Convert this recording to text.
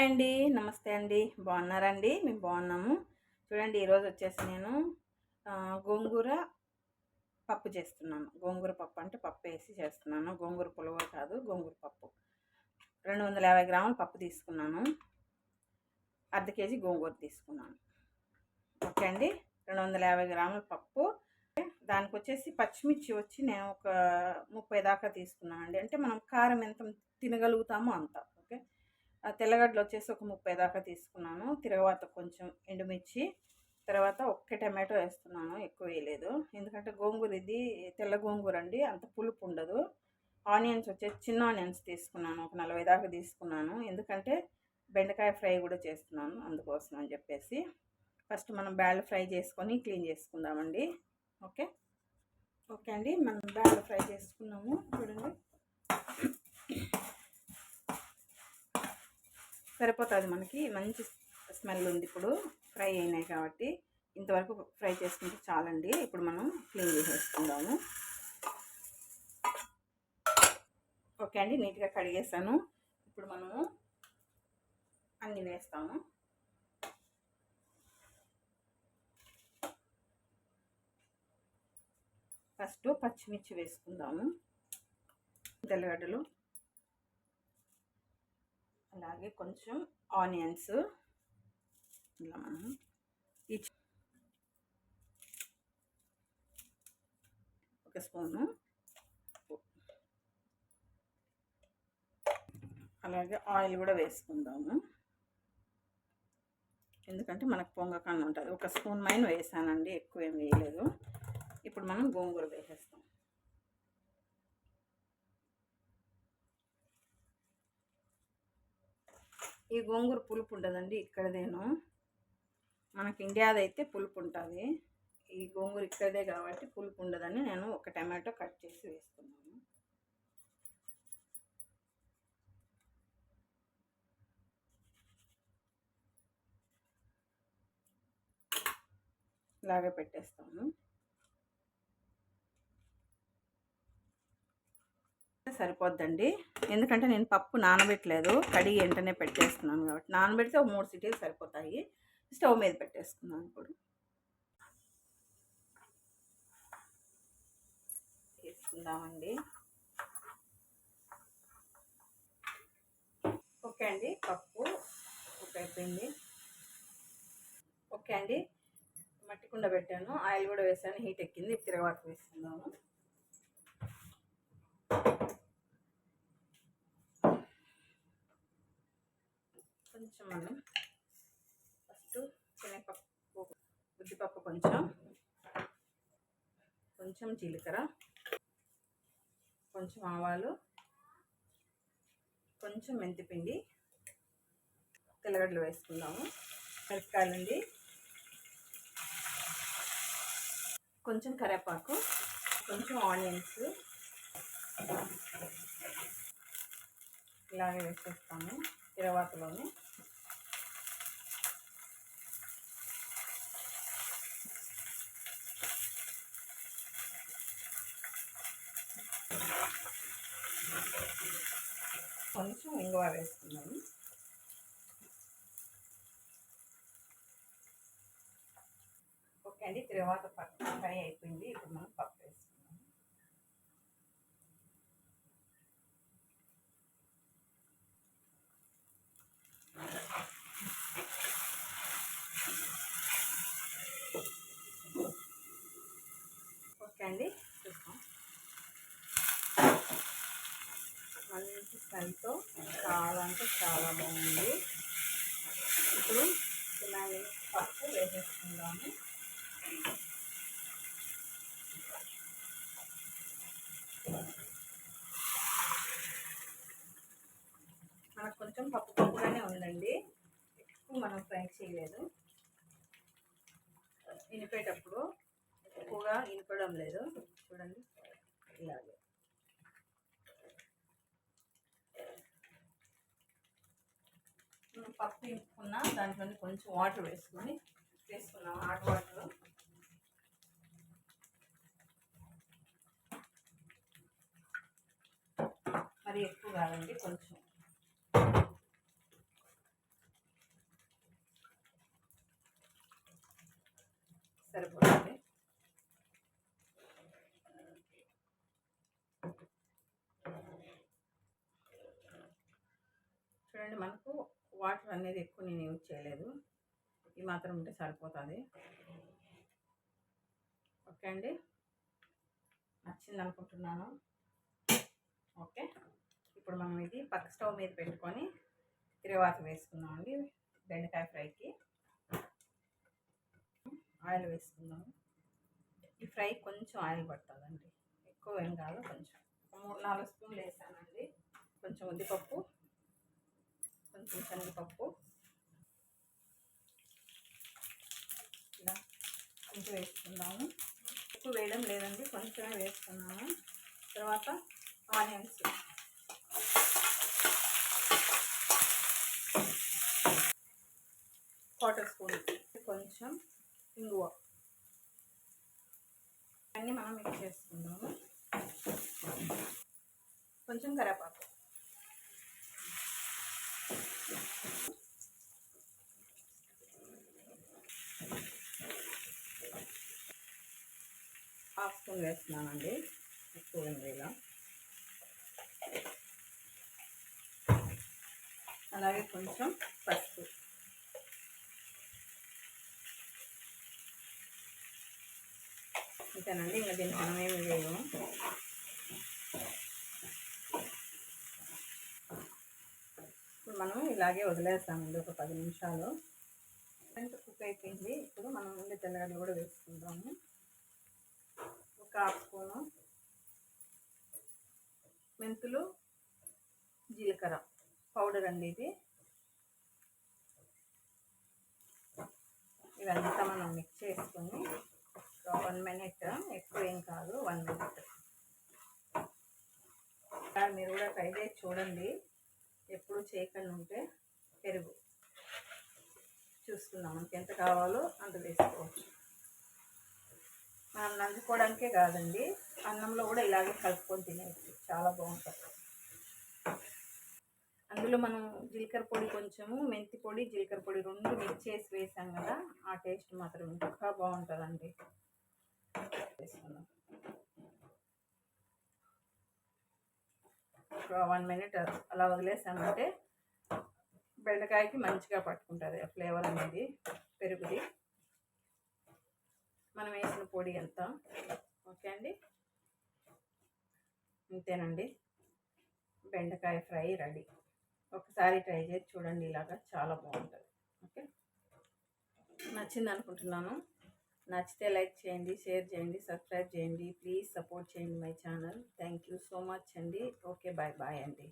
Hi అండి. నమస్తే అండి. బాగున్నారండి? మేము బాగున్నాము. చూడండి ఈరోజు వచ్చేసి నేను గోంగూర పప్పు చేస్తున్నాను. గోంగూర పప్పు అంటే పప్పు వేసి చేస్తున్నాను. గోంగూర పులవ కాదు గోంగూర పప్పు. రెండు వందల యాభై గ్రాముల పప్పు తీసుకున్నాను. అర్ధ కేజీ గోంగూర తీసుకున్నాను. ఓకే అండి? రెండు వందల యాభై గ్రాముల పప్పు. దానికి వచ్చేసి పచ్చిమిర్చి వచ్చి నేను ఒక ముప్పై దాకా తీసుకున్నాను అండి అంటే మనం కారం ఎంత తినగలుగుతామో అంత. తెల్లగడ్డలు వచ్చేసి ఒక ముప్పై దాకా తీసుకున్నాను. తర్వాత కొంచెం ఎండుమిర్చి తర్వాత ఒక్క టమాటో వేస్తున్నాను ఎక్కువ వేయలేదు. ఎందుకంటే గోంగూర ఇది తెల్ల గోంగూర అండి అంత పులుపు ఉండదు ఆనియన్స్ వచ్చేసి చిన్న ఆనియన్స్ తీసుకున్నాను ఒక నలభై దాకా తీసుకున్నాను. ఎందుకంటే బెండకాయ ఫ్రై కూడా చేస్తున్నాను అందుకోసం అని చెప్పేసి. ఫస్ట్ మనం బ్యాల్ ఫ్రై చేసుకొని క్లీన్ చేసుకుందామండి. ఓకే? ఓకే అండి మనం బ్యాల్ ఫ్రై చేసుకున్నాము. చూడండి. సరిపోతుంది మనకి. మంచి స్మెల్ ఉంది ఇప్పుడు. ఫ్రై అయినాయి కాబట్టి ఇంతవరకు ఫ్రై చేసుకుంటే చాలండి. ఇప్పుడు మనం క్లీన్ చేసేసుకుందాము. ఓకే అండి నీట్గా కడిగేసాను. ఇప్పుడు మనము అన్నీ వేస్తాము. ఫస్ట్ పచ్చిమిర్చి వేసుకుందాము. తెల్లగడ్డలు అలాగే కొంచెం ఆనియన్స్. ఇలా మనం ఈ ఒక స్పూను. అలాగే ఆయిల్ కూడా వేసుకుందాము. ఎందుకంటే మనకు పొంగకాన్ని ఉంటుంది ఒక స్పూన్ మైన వేసానండి ఎక్కువ ఏం వేయలేదు. ఇప్పుడు మనం గోంగూర వేసేస్తాం. ఈ గోంగూర పులుపు ఉంటుందండి ఇక్కడదేను. మనకి ఇండియాదైతే పులుపు ఉంటుంది ఈ గోంగూర ఇక్కడదే కాబట్టి పులుపు ఉండదని నేను ఒక టమాటో కట్ చేసి వేస్తున్నాను. ఇలాగే పెట్టేస్తాము సరిపోద్దండి. ఎందుకంటే నేను పప్పు నానబెట్టలేదు. కడిగి వెంటనే పెట్టేస్తున్నాను కాబట్టి. నానబెడితే ఒక మూడు సిటీలు సరిపోతాయి. స్టవ్ మీద పెట్టేసుకున్నాను ఇప్పుడు. వేసుకుందామండి ఓకే అండి. పప్పు ఓకే అయిపోయింది ఓకే అండి. మట్టి కుండ పెట్టాను. ఆయిల్ కూడా వేసాను. హీట్ ఎక్కింది. తిరగవాత వేసుకుందాము కొంచెం మనం ఫస్ట్ శనగపప్పు ఉద్దిపప్పు కొంచెం కొంచెం జీలకర్ర కొంచెం ఆవాలు కొంచెం మెంతిపిండి తెల్లగడ్డలు వేసుకుందాము. మిరపకాయలండి కొంచెం కరివేపాకు కొంచెం ఆనియన్స్ ఇలాగే వేసేస్తాము తిరవాతలోనే. కొంచెం ఇంగువ వేసుకున్నాము ఓకే అండి తర్వాత పప్పు ఫ్రై అయిపోయింది. ఇప్పుడు మనం పప్పు వేసుకుందాం ఓకే అండి చూస్తాం మంచి స్మెల్తో చాలా అంటే చాలా బాగుంది ఇప్పుడు తినాలి పప్పు వేసేసుకుందాము మనకు కొంచెం పప్పు పప్పుగానే ఉందండి. ఎక్కువ మనం ఫ్రై చేయలేదు. ఇనిపేటప్పుడు ఎక్కువగా ఇనిపడం లేదు. చూడండి. ఇలాగే. పప్పు ఇంపుకున్న దాంట్లో కొంచెం వాటర్ వేసుకొని తీసుకున్నాం హాట్ వాటర్ మరి ఎక్కువ కాదండి కొంచెం. సరిపోతుంది. చూడండి మనకు వాటర్ అనేది ఎక్కువ నేను యూజ్ చేయలేదు. ఈ మాత్రం ఉంటే సరిపోతుంది. ఓకే అండి? నచ్చింది అనుకుంటున్నాను. ఓకే. ఇప్పుడు మనం ఇది పక్క స్టవ్ మీద పెట్టుకొని తిరువాత వేసుకుందాం అండి. బెండకాయ ఫ్రైకి. ఆయిల్ వేసుకుందాం. ఈ ఫ్రై కొంచెం ఆయిల్ పడుతుందండి. ఎక్కువ ఏం కాదు కొంచెం. మూడు నాలుగు స్పూన్లు వేసానండి. కొంచెం ఉద్దిపప్పు కొంచెం శనగపప్పు ఇలా కొంచెం వేసుకుందాము. ఎక్కువ వేయడం లేదండి కొంచెమే వేసుకున్నాము తర్వాత ఆనియన్స్. క్వార్టర్ స్పూన్ కొంచెం ఇంగువ. అన్నీ మనం మిక్స్ చేసుకుందాము. కొంచెం కరేపాకు హాఫ్ వేస్తున్నానండి ఎక్కువ ఉంది ఇలా. అలాగే కొంచెం పసుపు. అంతేనండి ఇంకా దీనికి మనం ఏమి వేయము ఇప్పుడు మనం ఇలాగే వదిలేస్తామండి ఒక పది నిమిషాలు. ఎంత కుక్ అయిపోయింది. ఇప్పుడు మనం ముందు తెల్లగడ్డలు కూడా వేసుకుందాము. హాఫ్ స్పూను మెంతులు జీలకర్ర పౌడర్ అండి ఇది. ఇదంతా మనం మిక్స్ చేసుకొని ఒక వన్ మినిట్ ఎక్కువ ఏం కాదు వన్ మినిట్. మీరు కూడా ట్రై చేసి చూడండి. ఎప్పుడు చేయకుండా ఉంటే పెరుగు. చూసుకుందాం మనకి ఎంత కావాలో అంత తీసుకోవచ్చు. మనం నంచుకోవడానికే కాదండి అన్నంలో కూడా ఇలాగే కలుపుకొని తినేయచ్చు. చాలా బాగుంటుంది. అందులో మనం జీలకర్ర పొడి కొంచెము మెంతి పొడి జీలకర్ర పొడి రెండు మిక్స్ చేసి వేసాం కదా ఆ టేస్ట్ మాత్రం ఇంకా బాగుంటుందండి. వేసుకుందాం వన్ మినిట్ అలా వదిలేసామంటే బెండకాయకి మంచిగా పట్టుకుంటుంది ఆ ఫ్లేవర్ అనేది పెరుగుది. మనం వేసిన పొడి ఎంత ఓకే అండి? అంతేనండి బెండకాయ ఫ్రై రెడీ. ఒకసారి ట్రై చేసి చూడండి ఇలాగా చాలా బాగుంటుంది. ఓకే? నచ్చింది అనుకుంటున్నాను నచ్చితే లైక్ చేయండి షేర్ చేయండి సబ్స్క్రైబ్ చేయండి. ప్లీజ్ సపోర్ట్ చేయండి my channel. Thank you so much అండి. ఓకే బాయ్ బాయ్ అండి.